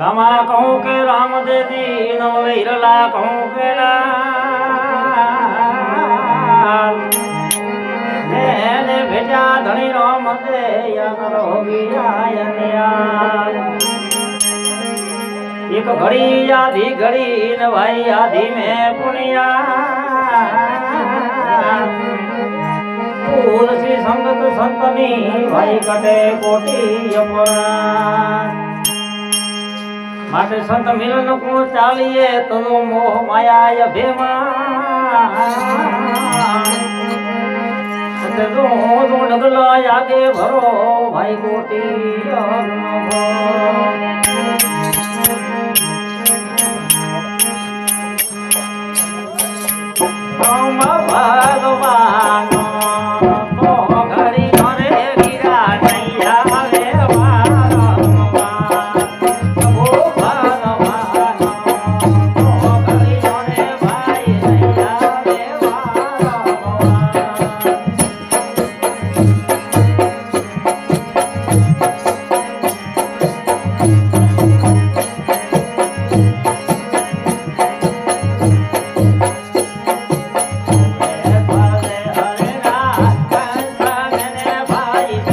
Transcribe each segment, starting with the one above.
રામા કહું કે રામ દેદી નવ લઈરલા કહું કે. એને ભેટ્યા ધણી રામ દે ન્યાલ. એક ઘડી આધી ઘડી ને ભાઈ આધી મે પુણ્યા તુલસી સંગત સંતની ભાઈ કટે કોટી અપરાધ માટે સંત મિલન કો ચાલીએ તનો મોહ માયા ભેમા ડગલા આગે ભરો ભાઈ ગોટી ભગવાન.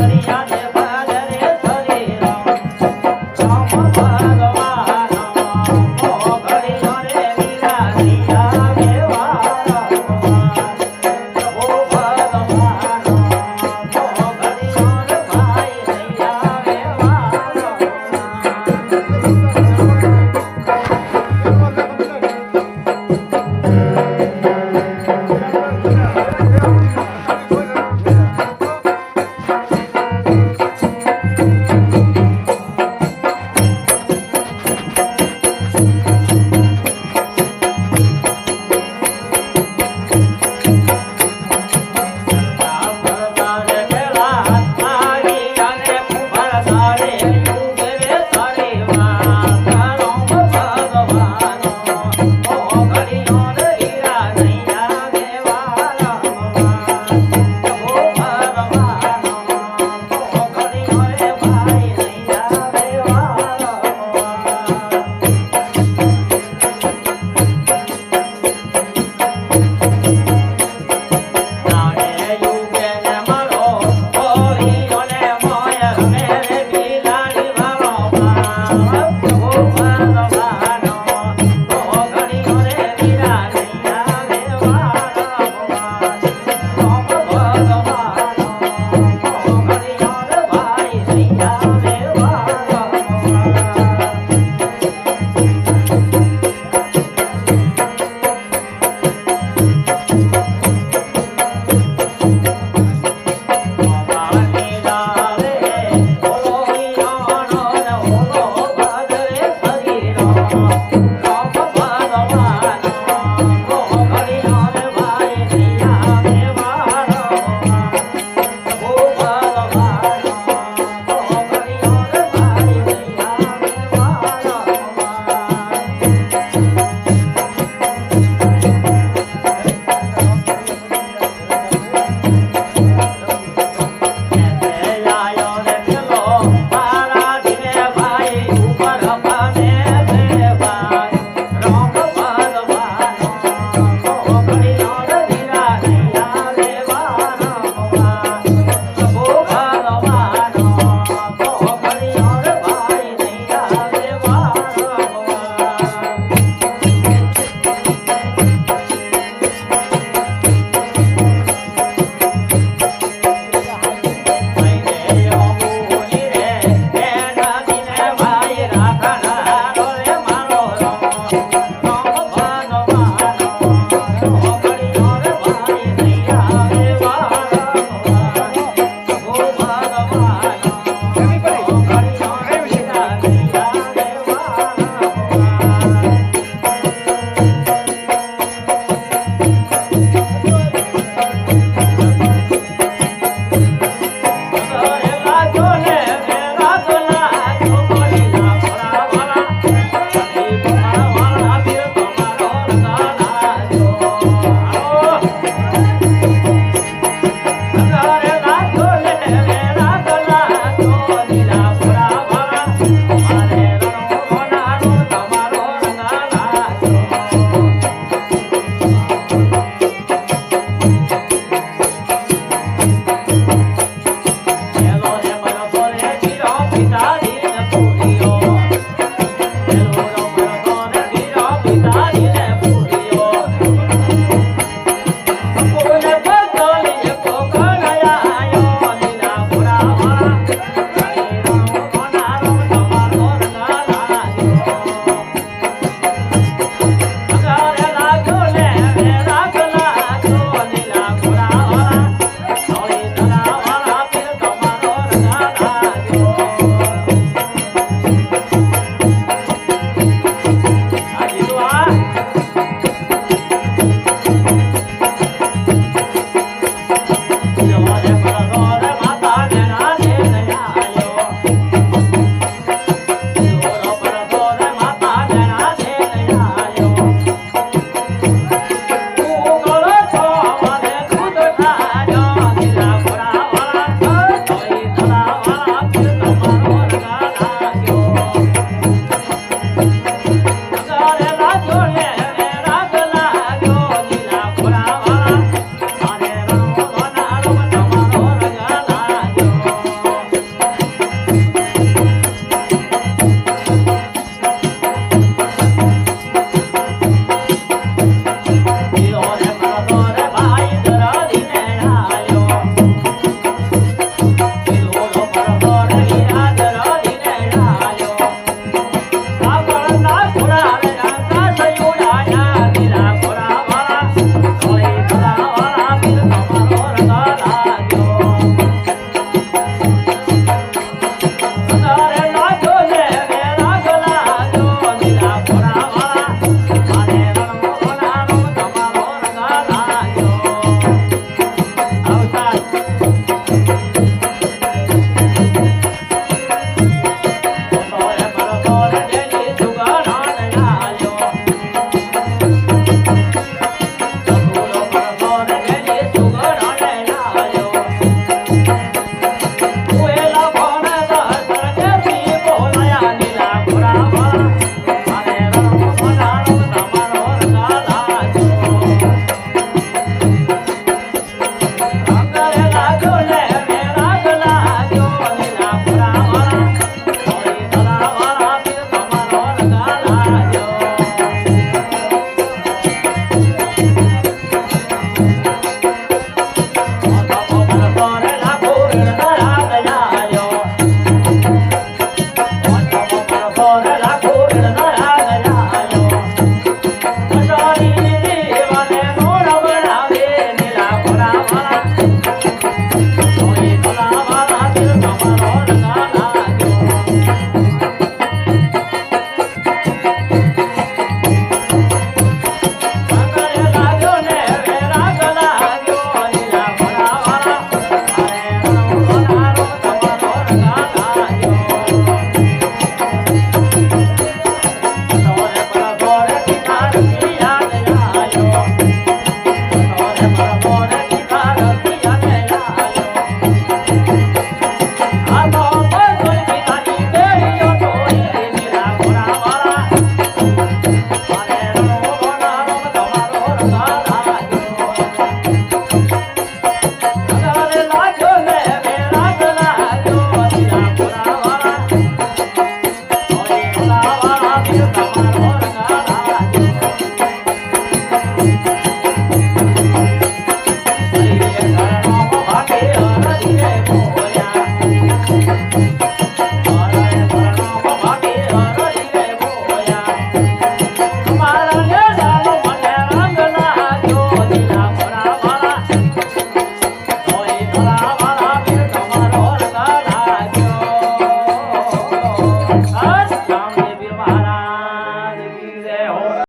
Maria.